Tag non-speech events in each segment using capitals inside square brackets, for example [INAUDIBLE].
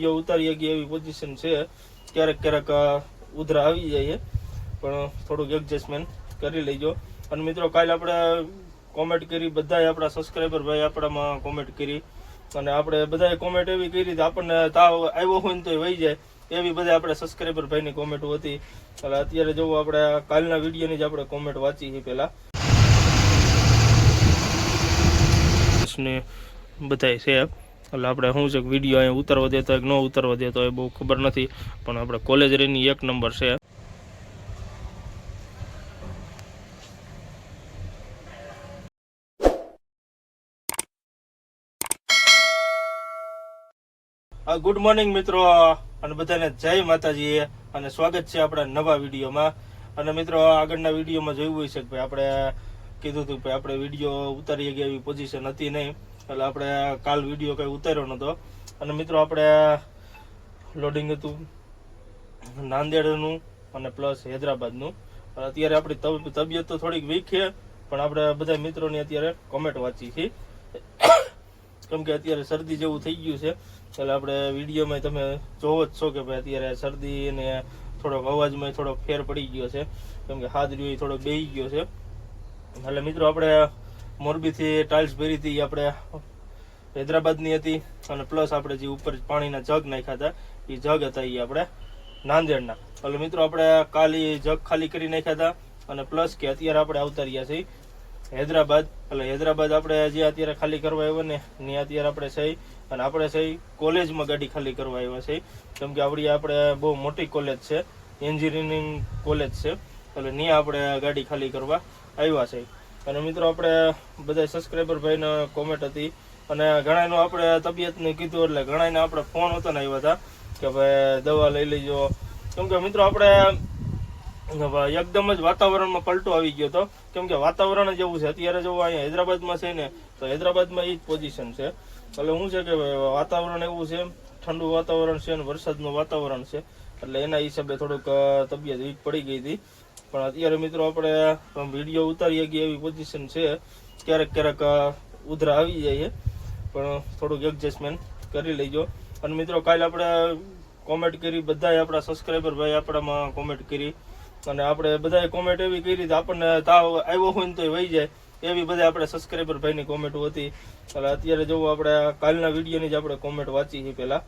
Video ઉતારી શકીએ એવી પોઝિશન છે. ક્યારેક ક્યારેક ઉધરા આવી જાય પણ થોડુંક એડજસ્ટમેન્ટ કરી લેજો. અને મિત્રો, કાલે આપણે કોમેન્ટ કરી, બધાએ આપણા સબસ્ક્રાઈબર ભાઈ આપણામાં કોમેન્ટ કરી. અને આપણે બધાએ કોમેન્ટ એવી કરી આપણને તાવ આવ્યો હોય ને તો વહી જાય. એવી બધા આપણે સબસ્ક્રાઈબર ભાઈની કોમેન્ટ હતી. એટલે અત્યારે જોવું આપણે કાલના વિડીયોની જ આપણે કોમેન્ટ વાંચી છે પહેલા. બધાય છે એટલે આપણે શું છે વીડિયો અહીંયા ઉતારવા દેતો હોય કે ન ઉતારવા દેતો હોય બહુ ખબર નથી, પણ આપણે કોલેજ રેની એક નંબર છે. ગુડ મોર્નિંગ મિત્રો, અને બધાને જય માતાજી, અને સ્વાગત છે આપણા નવા વિડીયોમાં. અને મિત્રો આગળના વિડીયોમાં જોયું હોય છે કે ભાઈ આપણે કીધું હતું કે આપણે વીડિયો ઉતારી ગયા એવી પોઝિશન હતી નહીં. એટલે આપણે કાલ વીડિયો કઈ ઉતાર્યો નહોતો અને મિત્રો, આપણે લોડિંગ હતું નાંદેડનું અને પ્લસ હૈદરાબાદનું. અત્યારે આપણી તબિયત તો થોડીક વીક છે, પણ આપણે બધા મિત્રોની અત્યારે કોમેન્ટ વાંચી છે. કેમ કે અત્યારે શરદી જેવું થઈ ગયું છે. એટલે આપણે વિડીયોમાં તમે જોવો જ છો કે ભાઈ અત્યારે શરદી અને થોડોક અવાજમાં થોડોક ફેર પડી ગયો છે. કેમ કે હાથ રહ્યો થોડો બેહી ગયો છે. એટલે મિત્રો, આપણે મોરબીથી ટાઇલ્સ ભરી હતી આપણે હૈદરાબાદની હતી અને પ્લસ આપણે જે ઉપર પાણીના જગ નાખ્યા હતા એ જગ હતા એ આપણે નાંદેડના. એટલે મિત્રો આપણે કાલી જગ ખાલી કરી નાખ્યા હતા અને પ્લસ કે અત્યારે આપણે આવતા છીએ હૈદરાબાદ. એટલે હૈદરાબાદ આપણે જે અત્યારે ખાલી કરવા આવ્યા ને ને અત્યારે આપણે સહી અને આપણે સહી કોલેજમાં ગાડી ખાલી કરવા આવ્યા છે કેમ કે આપણી આપણે બહુ મોટી કોલેજ છે, એન્જિનિયરિંગ કોલેજ છે. એટલે ત્યાં આપણે ગાડી ખાલી કરવા આવ્યા છે અને મિત્રો આપણે બધા સબસ્ક્રાઈબર ભાઈને કોમેન્ટ હતી. અને ઘણાનું આપણે તબિયતનું કીધું એટલે ઘણાને આપણે ફોન હતો ને આવ્યા હતા કે ભાઈ દવા લઈ લેજો. કેમ કે મિત્રો આપણે એકદમ જ વાતાવરણમાં પલટો આવી ગયો હતો. કેમ કે વાતાવરણ જ એવું છે. અત્યારે જો અહીંયા હૈદરાબાદમાં છે ને, તો હૈદરાબાદમાં એ જ પોઝિશન છે. એટલે શું છે કે વાતાવરણ એવું છે, ઠંડુ વાતાવરણ છે અને વરસાદનું વાતાવરણ છે. એટલે એના હિસાબે થોડુંક તબિયત વીક પડી ગઈ હતી. પણ અત્યારે મિત્રો આપણે વીડિયો ઉતારી શકીએ એવી પોઝિશન છે. ક્યારેક ક્યારેક ઉધરા આવી છે. પણ થોડુંક એડજસ્ટમેન્ટ કરી લેજો. અને મિત્રો કાલે આપણે કોમેન્ટ કરી, બધાએ આપણા સબસ્ક્રાઈબર ભાઈ આપણામાં કોમેન્ટ કરી. અને આપણે બધાએ કોમેન્ટ એવી કરી તો આપણને તાવ આવ્યો હોય ને તો વહી જાય. એવી બધા આપણે સબસ્ક્રાઈબર ભાઈની કોમેન્ટ હતી. એટલે અત્યારે જોવું આપણે કાલના વિડીયોની જ આપણે કોમેન્ટ વાંચી છે પહેલા.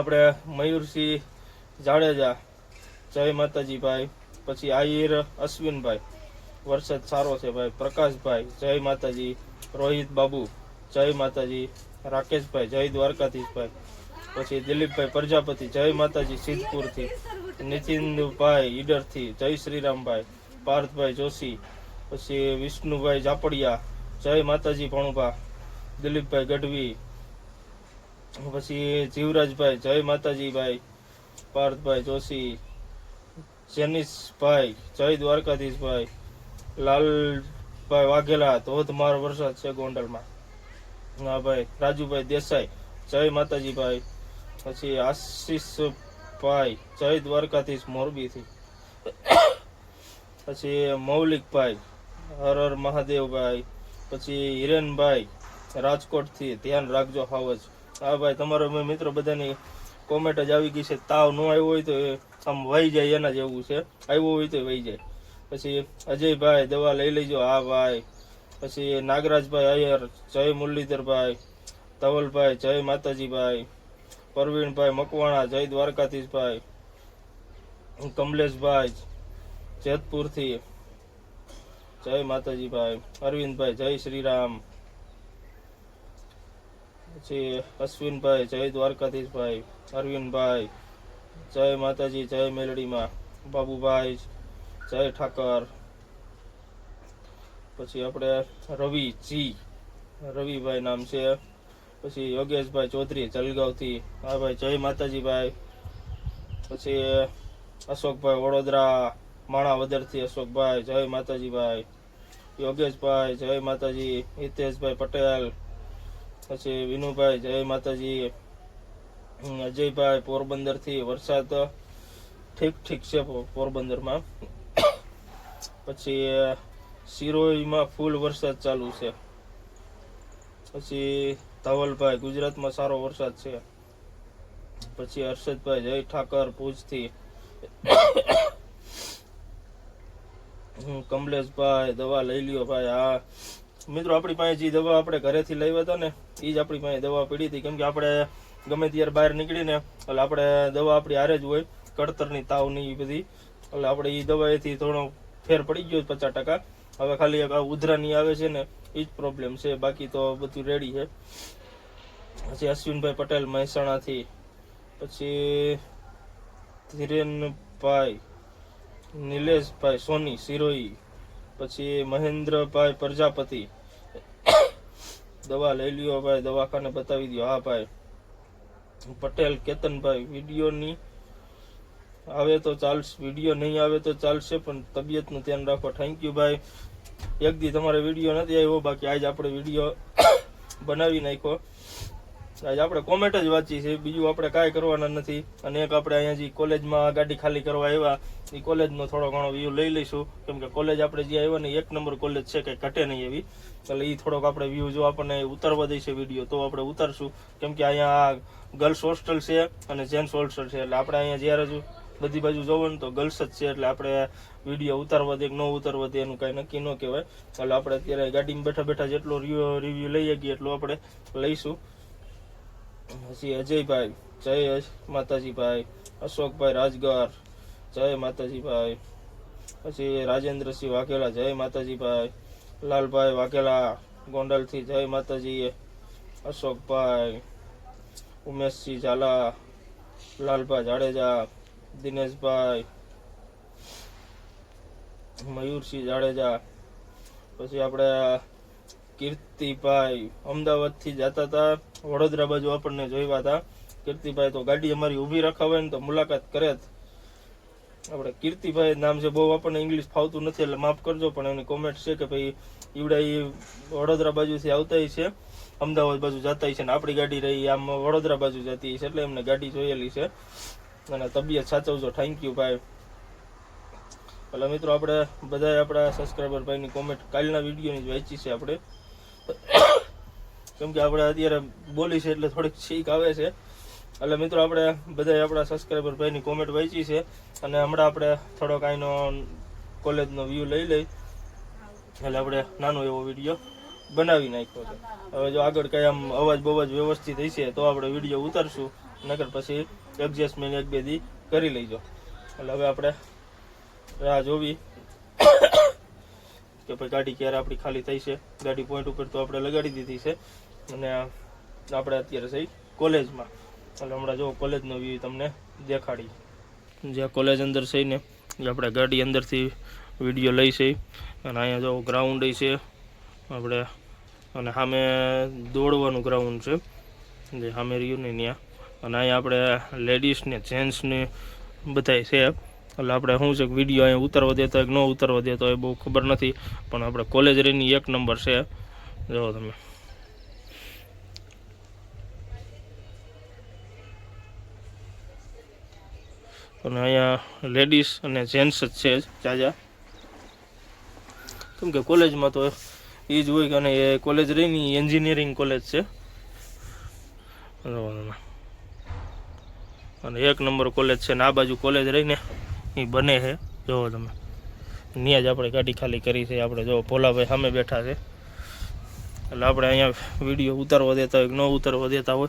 આપણે મયુરસિંહ જાડેજા. જય માતાજી ભાઈ. પછી આહિર, અશ્વિનભાઈ. વરસાદ સારો છે ભાઈ. પ્રકાશભાઈ, જય માતાજી. રોહિત બાબુ, જય માતાજી. રાકેશભાઈ, જય દ્વારકાધીશભાઈ પછી દિલીપભાઈ પ્રજાપતિ, જય માતાજી સિદ્ધપુરથી. નીતિનભાઈ ઈડરથી, જય શ્રીરામભાઈ. પાર્થભાઈ જોશી. પછી વિષ્ણુભાઈ જાપડિયા જય માતાજી ભણુભા. દિલીપભાઈ ગઢવી. પછી જીવરાજભાઈ, જય માતાજી ભાઈ પાર્થભાઈ જોશી. જેનિસભાઈ જય દ્વારકાધીશભાઈ, લાલભાઈ વાઘેલા ધોધમાર વરસાદ છે ગોંડલમાં. હા ભાઈ, રાજુભાઈ દેસાઈ, જય માતાજીભાઈ. પછી આશીષભાઈ, જય દ્વારકાધીશ મોરબીથી. પછી મૌલિકભાઈ, હર હર મહાદેવભાઈ, પછી હિરેનભાઈ, રાજકોટથી ધ્યાન રાખજો હાવજ હા ભાઈ, તમારો મિત્રો બધાની કોમેન્ટ જ આવી ગઈ છે, તાવ ન આવ્યો હોય તો એ આમ વહી જાય, એના જેવું છે. આવ્યો હોય તો વહી જાય. પછી અજયભાઈ દવા લઈ લેજો. હા ભાઈ. પછી નાગરાજભાઈ અયર જય મુરલીધરભાઈ. ધવલભાઈ, જય માતાજીભાઈ. પરવીણભાઈ મકવાણા, જય દ્વારકાધીશભાઈ. કમલેશભાઈ, જેતપુરથી. જય માતાજીભાઈ. અરવિંદભાઈ, જય શ્રીરામ. પછી અશ્વિનભાઈ, જય દ્વારકાધીશભાઈ, અરવિંદભાઈ, જય માતાજી, જય મેલડીમાં, બાબુભાઈ, જય ઠાકર. પછી આપણે રવિ જી, રવિભાઈ નામ છે. પછી યોગેશભાઈ ચૌધરી, જલગાંવથી. હા ભાઈ, જય માતાજીભાઈ. પછી અશોકભાઈ વડોદરા, માણાવદરથી અશોકભાઈ, જય માતાજીભાઈ. યોગેશભાઈ, જય માતાજી. હિતેશભાઈ પટેલ પછી વિનુભાઈ, જય માતાજી અજયભાઈ, પોરબંદરથી વરસાદ ઠીક ઠીક છે પોરબંદરમાં. પછી સિરોઈમાં ફૂલ વરસાદ ચાલુ છે. પછી, ધવલભાઈ, ગુજરાતમાં સારો વરસાદ છે. પછી, હર્ષદભાઈ, જય ઠાકર, ભુજથી. કમલેશભાઈ, દવા લઈ લ્યો ભાઈ. હા, મિત્રો, આપણી પાસે જે દવા આપણે ઘરેથી લઈ હતા ને એ જ આપણી પાસે દવા પડી હતી. કેમ કે આપણે ગમે ત્યારે બહાર નીકળીને, એટલે આપણે દવા આપણી હારે જ હોય, કડતરની તાવની એ બધી. એટલે આપણે એ દવાએથી થોડો ફેર પડી ગયો પચાસ ટકા. હવે ખાલી એક ઉધરાની આવે છે ને એ જ પ્રોબ્લેમ છે. બાકી તો બધું રેડી છે. પછી અશ્વિનભાઈ પટેલ મહેસાણાથી. પછી ધીરેનભાઈ, નિલેશભાઈ, સોની સિરોઈ પછી મહેન્દ્રભાઈ પ્રજાપતિ. દવા લઈ લ્યો ભાઈ, દવાખાને બતાવી દો હા ભાઈ. પટેલ કેતનભાઈ, વિડીયોની આવે તો ચાલશે, વીડિયો નહીં આવે તો ચાલશે, પણ તબિયતનું ધ્યાન રાખો. થેન્ક યુ ભાઈ. એક દી તમારે વીડિયો નથી આવ્યો, બાકી આજ આપણે વીડિયો [COUGHS] બનાવી નાખ્યો. આજ આપણે કોમેન્ટ જ વાંચી છે. બીજું આપણે કાંઈ કરવાના નથી. અને એક આપણે અહીંયા જે કોલેજમાં ગાડી ખાલી કરવા આવ્યા, એ કોલેજનો થોડો ઘણો વ્યૂ લઈ લઈશું. કેમ કે કોલેજ આપણે જે આવ્યા ને, એક નંબર કોલેજ છે કે ઘટે નહીં એવી. એટલે એ થોડોક આપણે વ્યૂ જો આપણને ઉતારવા દઈશે વીડિયો તો આપણે ઉતારશું. કેમ કે અહીંયા ગર્લ્સ હોસ્ટેલ છે અને જેન્ટ્સ હોસ્ટેલ છે. એટલે આપણે અહીંયા જ્યારે જો બધી બાજુ જોવો ને, તો ગર્લ્સ જ છે. એટલે આપણે વીડિયો ઉતારવા દે ન ઉતારવા દે, એનું કાંઈ નક્કી ન કહેવાય. એટલે આપણે અત્યારે ગાડીમાં બેઠા બેઠા જેટલો રિવ્યુ લઈ શકીએ એટલો આપણે લઈશું. પછી અજયભાઈ, જય માતાજીભાઈ, અશોકભાઈ રાજગર, જય માતાજીભાઈ. પછી રાજેન્દ્રસિંહ વાઘેલા, જય માતાજીભાઈ. લાલભાઈ વાઘેલા, ગોંડલથી જય માતાજી અશોકભાઈ ઉમેશસિંહ ઝાલા લાલભાઈ જાડેજા, દિનેશભાઈ, મયુરસિંહ જાડેજા. પછી આપણે કીર્તિભાઈ અમદાવાદથી જતા હતા વડોદરા બાજુ આપણને જોયા હતા કીર્તિભાઈ તો ગાડી અમારી ઊભી રખાવે ને તો મુલાકાત કરે જ. આપણે કીર્તિભાઈ નામ છે, બહુ આપણને ઇંગ્લિશ ફાવતું નથી, એટલે માફ કરજો, પણ એની કોમેન્ટ છે કે ભાઈ ઈવડા વડોદરા બાજુથી આવતા છે. અમદાવાદ બાજુ જતા છે ને આપણી ગાડી રહી, આમ વડોદરા બાજુ જતી છે એટલે એમને ગાડી જોયેલી છે. અને તબિયત સાચવજો થેન્ક યુ ભાઈ. એટલે મિત્રો, આપણે બધા આપણા સબસ્ક્રાઈબર ભાઈની કોમેન્ટ કાલના વિડીયોની જ વાંચી છે આપણે. કેમ કે આપણે અત્યારે બોલી છે એટલે થોડીક છીક આવે છે. એટલે મિત્રો આપણે બધા આપણા સબસ્ક્રાઈબર ભાઈની કોમેન્ટ વાંચી છે અને હમણાં આપણે થોડોક આઈનો કોલેજનો વ્યૂ લઈ લઈ. એટલે આપણે નાનો એવો વીડિયો બનાવી નાખ્યો છે. હવે જો આગળ કઈ આમ અવાજ બવાજ વ્યવસ્થિત હશે તો આપણે વીડિયો ઉતારશું. નકર પછી એડજસ્ટમેન્ટ એક બે દી કરી લઈજો એટલે હવે આપણે રાહ જોવી. કે ભાઈ ગાડી ક્યારે આપણી ખાલી થઈ છે? ગાડી પોઈન્ટ ઉપર તો આપણે લગાડી દીધી છે. અને આપણે અત્યારે થઈ કોલેજમાં. એટલે હમણાં જો કોલેજનો વ્યૂ તમને દેખાડી. જ્યાં કોલેજ અંદર છે ને, એ આપણે ગાડી અંદરથી વીડિયો લઈ છે. અને અહીંયા જો ગ્રાઉન્ડ છે. આપણે અને સામે દોડવાનું ગ્રાઉન્ડ છે. જે સામે રહ્યું ને ત્યાં. અને અહીંયા આપણે લેડીઝને જેન્ટ્સને બધાય છે. એટલે આપણે શું છે વીડિયો અહીંયા ઉતારવા દેતો હોય કે ન ઉતારવા દેતો હોય બહુ ખબર નથી, પણ આપણે કોલેજ રેની એક નંબર છે. જો તમે. અને અહીંયા લેડીઝ અને જેન્ટ્સ જ છે ચાજા કેમ કે કોલેજમાં તો એ જ હોય કે અને એ કોલેજ રહીની એન્જિનિયરિંગ કોલેજ છે. અને એક નંબર કોલેજ છે ને આ બાજુ કોલેજ રહીને એ બને છે. જોવો તમે. ત્યાં જ આપણે ગાડી ખાલી કરી છે. આપણે જો ભોલાભાઈ સામે બેઠા છે. એટલે આપણે અહીંયા વીડિયો ઉતારવા દેતા હોય ન ઉતારવા દેતા હોય,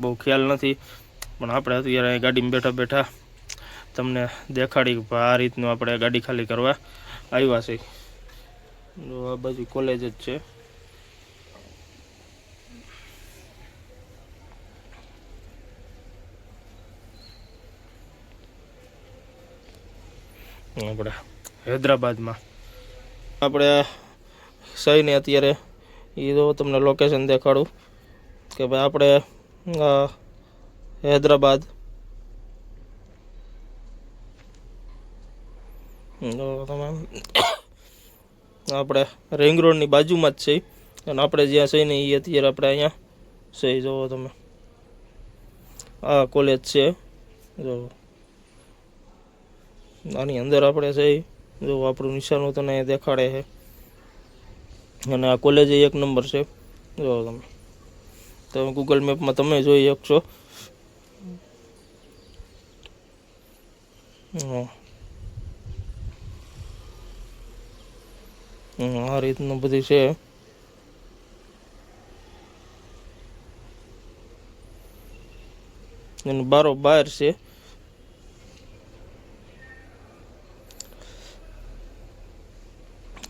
બહુ ખ્યાલ નથી. પણ આપણે અત્યારે અહીંયા ગાડીમાં બેઠા બેઠા તમને દેખાડી આ રીતનું આપણે ગાડી ખાલી કરવા આવ્યા છે. આ બાજુ કોલેજ જ છે. આપણે હૈદરાબાદમાં. આપણે સહીને અત્યારે એ તો તમને લોકેશન દેખાડું કે ભાઈ આપણે હૈદરાબાદ. તમે આપણે રિંગ રોડની બાજુમાં જ છે. અને આપણે જ્યાં છે ને એ અત્યારે આપણે અહીંયા સહી જોવો તમે. આ કોલેજ છે. જો આની અંદર આપણે છે જો આપણું નિશાનું તને દેખાડે છે. અને આ કોલેજ એક નંબર છે. જો તમે. તમે ગૂગલ મેપમાં તમે જોઈ શકશો. આ રીતનું બધી છે. એનું બારો બાર છે.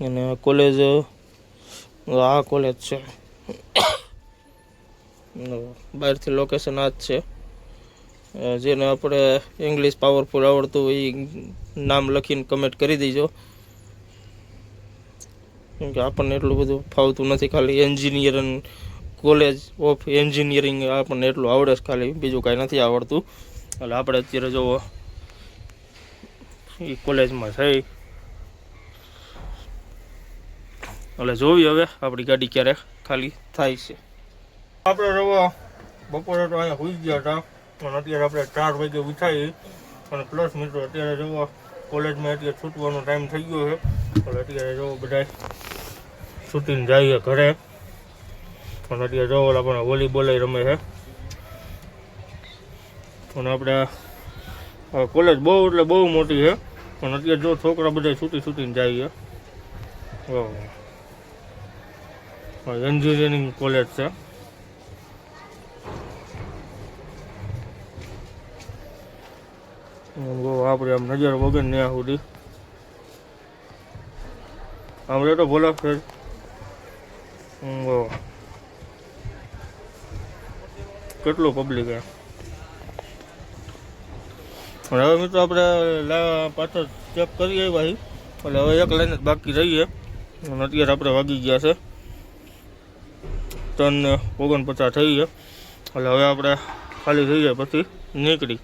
અને કોલેજ, આ કોલેજ છે. બહારથી લોકેશન આ જ છે. જેને આપણે ઇંગ્લિશ પાવરફુલ આવડતું હોય એ નામ લખીને કમેન્ટ કરી દેજો. કેમ કે આપણને એટલું બધું ફાવતું નથી ખાલી એન્જિનિયરિંગ કોલેજ ઓફ એન્જિનિયરિંગ આપણને એટલું આવડે છે ખાલી, બીજું કાંઈ નથી આવડતું. એટલે આપણે અત્યારે જોવો એ કોલેજમાં થઈ એટલે જોવી હવે, આપણી ગાડી ક્યારે ખાલી થાય છે. આપણે રવા, બપોરે તો અહીંયા હોઈ ગયા હતા, પણ અત્યારે આપણે ચાર વાગે ઉઠાઈ અને પ્લસ મિત્રો અત્યારે જવા કોલેજમાં અત્યારે છૂટવાનો ટાઈમ થઈ ગયો છે એટલે અત્યારે જવો બધા છૂટીને જઈએ ઘરે. પણ અત્યારે જવો આપણે પણ વોલીબોલ રમે છે. પણ આપણે કોલેજ બહુ એટલે બહુ મોટી છે, પણ અત્યારે જો છોકરા બધા છૂટી છૂટીને જઈએ એન્જિનિયરિંગ કોલેજ છે. આપણે આમ નજર વગર ને સુધી. આપણે તો ભોલા ફેર. કેટલું પબ્લિક હે હવે મિત્રો આપણે પાછળ ચેક કરીએ ભાઈ એટલે હવે એક લાઈન જ બાકી રહીએ. અને અત્યારે આપણે વાગી ગયા છે. ત્રણ ઓગણપચાસ થઈ ગયા. એટલે હવે આપણે ખાલી થઈ જાય પછી નીકળી.